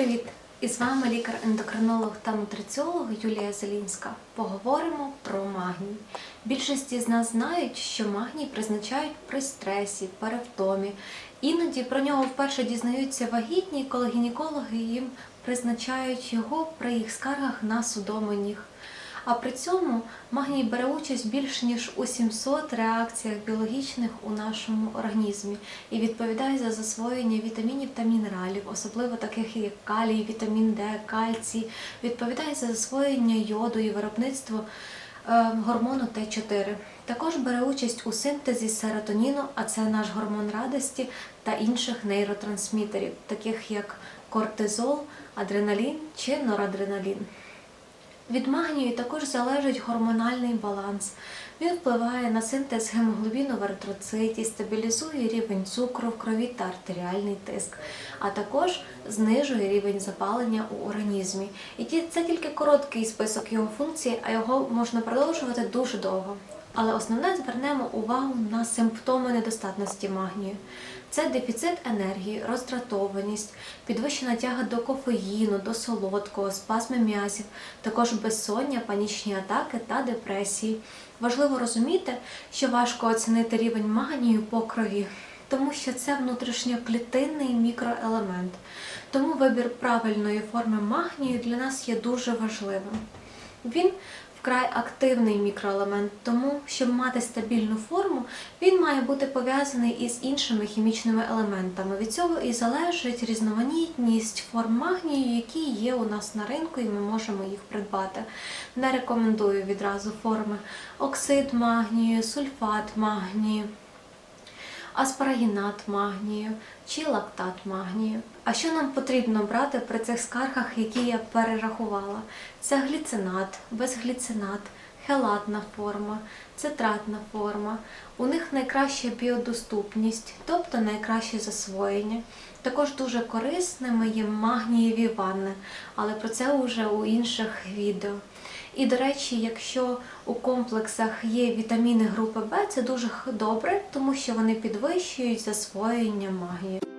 Привіт! І з вами лікар-ендокринолог та нутриціолог Юлія Зелінська. Поговоримо про магній. Більшості з нас знають, що магній призначають при стресі, перевтомі. Іноді про нього вперше дізнаються вагітні, коли гінекологи їм призначають його при їх скаргах на судоми ніг. А при цьому магній бере участь більш ніж у 700 реакціях біологічних у нашому організмі і відповідає за засвоєння вітамінів та мінералів, особливо таких як калій, вітамін Д, кальцій, відповідає за засвоєння йоду і виробництво е, гормону Т4. Також бере участь у синтезі серотоніну, а це наш гормон радості та інших нейротрансмітерів, таких як кортизол, адреналін чи норадреналін. Від магнію також залежить гормональний баланс. Він впливає на синтез гемоглобіну в еритроциті, стабілізує рівень цукру в крові та артеріальний тиск, а також знижує рівень запалення у організмі. І це тільки короткий список його функцій, а його можна продовжувати дуже довго. Але основне звернемо увагу на симптоми недостатності магнію. Це дефіцит енергії, роздратованість, підвищена тяга до кофеїну, до солодкого, спазми м'язів, також безсоння, панічні атаки та депресії. Важливо розуміти, що важко оцінити рівень магнію по крові, тому що це внутрішньоклітинний мікроелемент. Тому вибір правильної форми магнію для нас є дуже важливим. Він вкрай активний мікроелемент, тому щоб мати стабільну форму, він має бути пов'язаний із іншими хімічними елементами. Від цього і залежить різноманітність форм магнію, які є у нас на ринку, і ми можемо їх придбати. Не рекомендую відразу форми оксид магнію, сульфат магнію аспарагінат магнію чи лактат магнію. А що нам потрібно брати при цих скаргах, які я перерахувала? Це гліцинат, безгліцинат, хелатна форма, цитратна форма. У них найкраща біодоступність, тобто найкраще засвоєння. Також дуже корисними є магнієві ванни, але про це вже у інших відео. І, до речі, якщо у комплексах є вітаміни групи Б, це дуже добре, тому що вони підвищують засвоєння магнію.